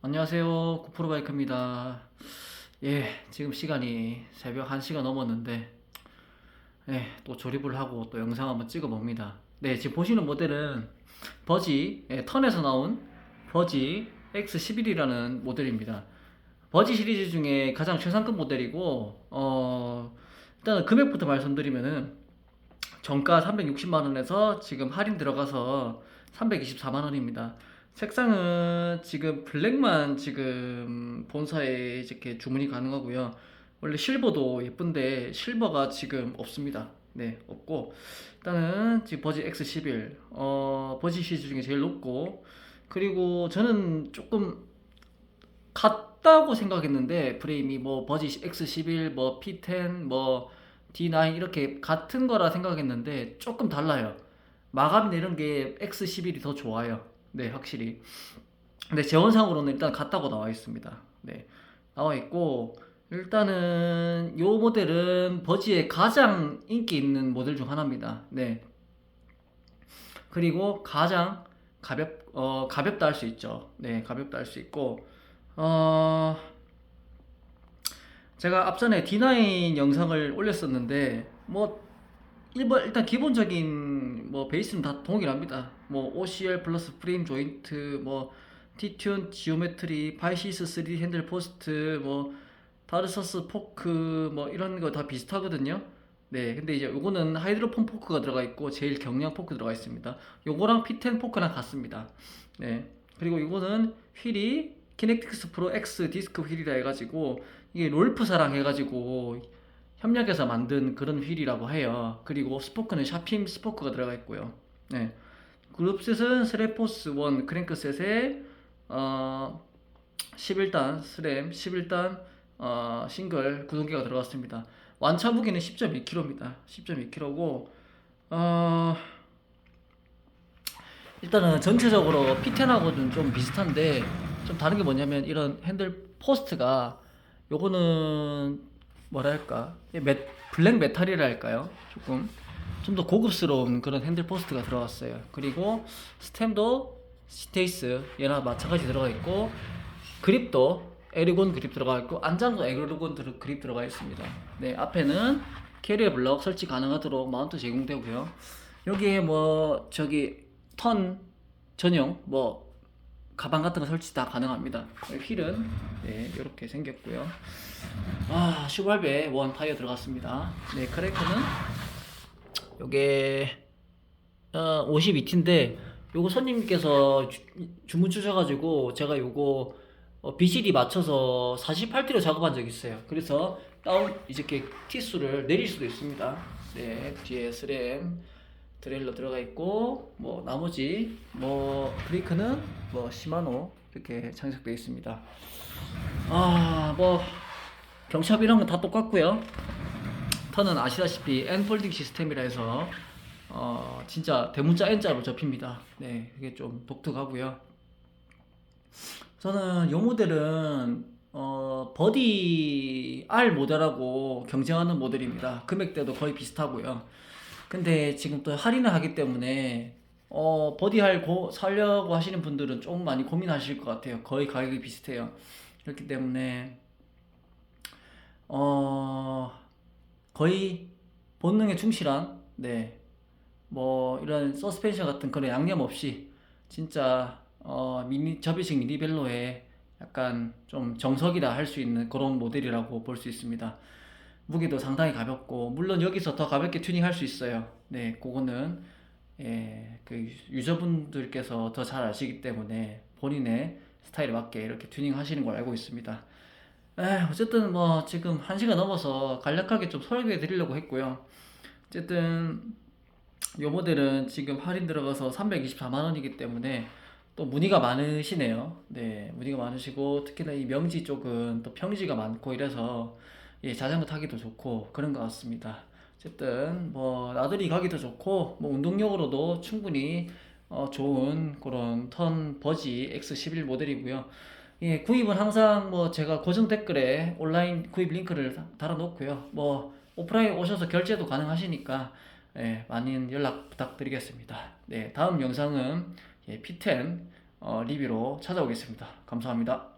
안녕하세요. 구프로바이크입니다. 예, 지금 시간이 새벽 1시가 넘었는데, 예, 또 조립을 하고 또 영상 한번 찍어 봅니다. 네, 지금 보시는 모델은 버지, 예, 턴에서 나온 버지 X11이라는 모델입니다. 버지 시리즈 중에 가장 최상급 모델이고, 어, 일단 금액부터 말씀드리면은, 정가 360만원에서 지금 할인 들어가서 324만원입니다. 색상은 지금 블랙만 지금 본사에 이렇게 주문이 가능하고요. 원래 실버도 예쁜데 실버가 지금 없습니다. 네, 없고 일단은 지금 버지 X11 어 버지 시리즈 중에 제일 높고 그리고 저는 조금 같다고 생각했는데 프레임이 뭐 버지 X11 뭐 P10 뭐 D9 이렇게 같은 거라 생각했는데 조금 달라요. 마감이나 게 X11이 더 좋아요. 네, 확실히. 근데 재원상으로는 일단 같다고 나와 있습니다. 네, 나와 있고 일단은 요 모델은 버지의 가장 인기 있는 모델 중 하나입니다. 네. 그리고 가장 가볍 어 가볍다 할 수 있죠. 네, 가볍다 할 수 있고 어 제가 앞전에 D9 영상을 올렸었는데 뭐 일번 일단 기본적인 뭐 베이스는 다 동일합니다. 뭐 OCR 플러스 프레임 조인트, 뭐 T튠 지오메트리, 파이시스 3D 핸들 포스트, 뭐 다르서스 포크 뭐 이런 거 다 비슷하거든요. 네, 근데 이제 요거는 하이드로폰 포크가 들어가 있고 제일 경량 포크 들어가 있습니다. 요거랑 P10 포크랑 같습니다. 네, 그리고 이거는 휠이 키넥틱스 프로 X 디스크 휠이라 해가지고 이게 롤프사랑 해가지고 협력해서 만든 그런 휠이라고 해요. 그리고 스포크는 샤핌 스포크가 들어가 있고요. 네. 그룹셋은 스레포스 1 크랭크셋에 어 11단 스램 11단 어 싱글 구동기가 들어갔습니다. 완차 무게는 10.2kg입니다. 10.2kg고 어 일단은 전체적으로 P10하고는 좀 비슷한데 좀 다른 게 뭐냐면 이런 핸들 포스트가 요거는 뭐랄까 이 메, 블랙 메탈이라 할까요? 조금 좀 더 고급스러운 그런 핸들 포스트가 들어갔어요. 그리고 스템도 스테이스 얘나 마찬가지 들어가 있고 그립도 에르곤 그립 들어가 있고 안장도 에르곤 들- 그립 들어가 있습니다. 네 앞에는 캐리어 블럭 설치 가능하도록 마운트 제공되고요. 여기에 뭐 저기 턴 전용 뭐 가방 같은 거 설치 다 가능합니다. 휠은 네, 이렇게 생겼고요. 아, 슈발베 원 타이어 들어갔습니다. 네, 크래크는 요게 어, 52T인데 요거 손님께서 주, 주문 주셔가지고 제가 요거 어, BCD 맞춰서 48T로 작업한 적 있어요. 그래서 다운 이렇게 T수를 내릴 수도 있습니다. 네, 뒤에 스램 드레일러 들어가 있고 뭐 나머지 뭐 브레이크는 뭐 시마노 이렇게 장착되어 있습니다. 아, 뭐 경샵 이런 건 다 똑같고요. 턴은 아시다시피 N 폴딩 시스템이라 해서 어 진짜 대문자 N자로 접힙니다. 네, 그게 좀 독특하고요. 저는 이 모델은 어 버디 R 모델하고 경쟁하는 모델입니다. 금액대도 거의 비슷하고요. 근데 지금 또 할인을 하기 때문에 어 버디 R 고 살려고 하시는 분들은 좀 많이 고민하실 것 같아요. 거의 가격이 비슷해요. 그렇기 때문에 어 거의 본능에 충실한 네 뭐 이런 서스펜션 같은 그런 양념 없이 진짜 어 미니 접이식 미니벨로의 약간 좀 정석이라 할 수 있는 그런 모델이라고 볼 수 있습니다. 무게도 상당히 가볍고 물론 여기서 더 가볍게 튜닝할 수 있어요. 네, 그거는 예, 그 유저분들께서 더 잘 아시기 때문에 본인의 스타일에 맞게 이렇게 튜닝 하시는 걸 알고 있습니다. 에, 어쨌든 뭐 지금 1시가 넘어서 간략하게 좀 설명해 드리려고 했고요. 어쨌든 요 모델은 지금 할인 들어가서 324만 원이기 때문에 또 문의가 많으시네요. 네, 문의가 많으시고 특히나 이 명지 쪽은 또 평지가 많고 이래서 예, 자전거 타기도 좋고 그런 것 같습니다. 어쨌든 뭐 나들이 가기도 좋고 뭐 운동용으로도 충분히 어, 좋은 그런 턴 버지 X11 모델이고요. 예, 구입은 항상 뭐 제가 고정 댓글에 온라인 구입 링크를 다- 달아놓고요. 뭐 오프라인 오셔서 결제도 가능하시니까 예, 많은 연락 부탁드리겠습니다. 네, 다음 영상은 예, P10 어, 리뷰로 찾아오겠습니다. 감사합니다.